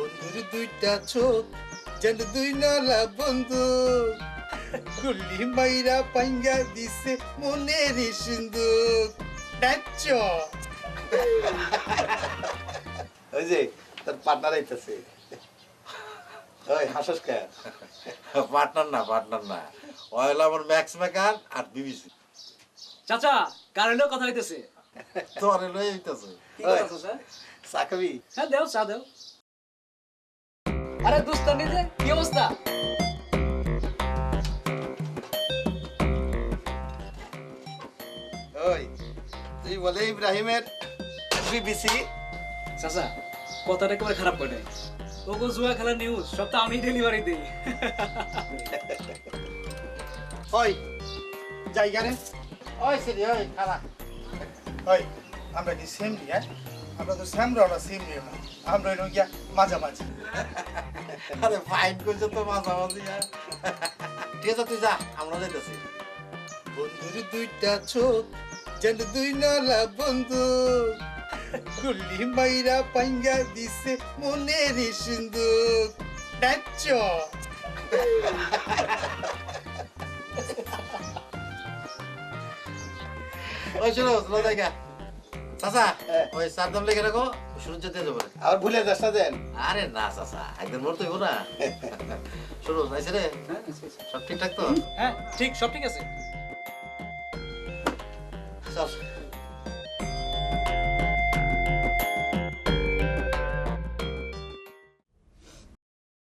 বন্ধুর দুইটা চোখ যেন দুই নলা বন্ধু। গুল্লি মাইরা পাঙ্গা দিছে মনের সিন্দুক। নাচ ওই যে তোর পার্টনার আইতাছে। ওই হাসস কে? পার্টনার না পার্টনার না। অয়েল আমার ম্যাক্স মেকার আর বিবিসি চাচা কারেন্টও কথা হইতেছে? তোরে লই হইতাছে কি কথা চা খাবি? হ্যাঁ দেও চা দেও। আরে দুস্তানি যে কি অবস্থা? ওই তুই বলে ইব্রাহিমের বিবিসি চাচা কথাটা একেবারে খারাপ করে নাই ওগো জুয়া খেলার নিউজ সব তো আমি ডেলিভারি দিই। ওই জায়গা রে ওই সিরি ওই খালা। ওই আমরা কি সেম নি হ্যাঁ? আমরা তো সেম রওনা সেম নি না আমরা গিয়া মাঝামাঝি। আরে ফাইন করছে তো মাঝামাঝি হ্যাঁ। ঠিক আছে, তুই যা, আমরা যাইতেছি। বন্ধুর দুইটা চোখ, যেন দুই নলা বন্ধু। গুল্লি মাইরা পাঙ্গা দিছে মনের সিন্দুক। নাচ ওই শোনো চলো জায়গা চাচা হ্যাঁ। ওই চার দাম লেগে রাখো সূর্য যাব আর ভুলে যাস না দেন। আরে না চাচা একদিন মরতে হইব না। শোনো নাইছে রে? সব ঠিকঠাক তো? হ্যাঁ ঠিক সব ঠিক আছে। চল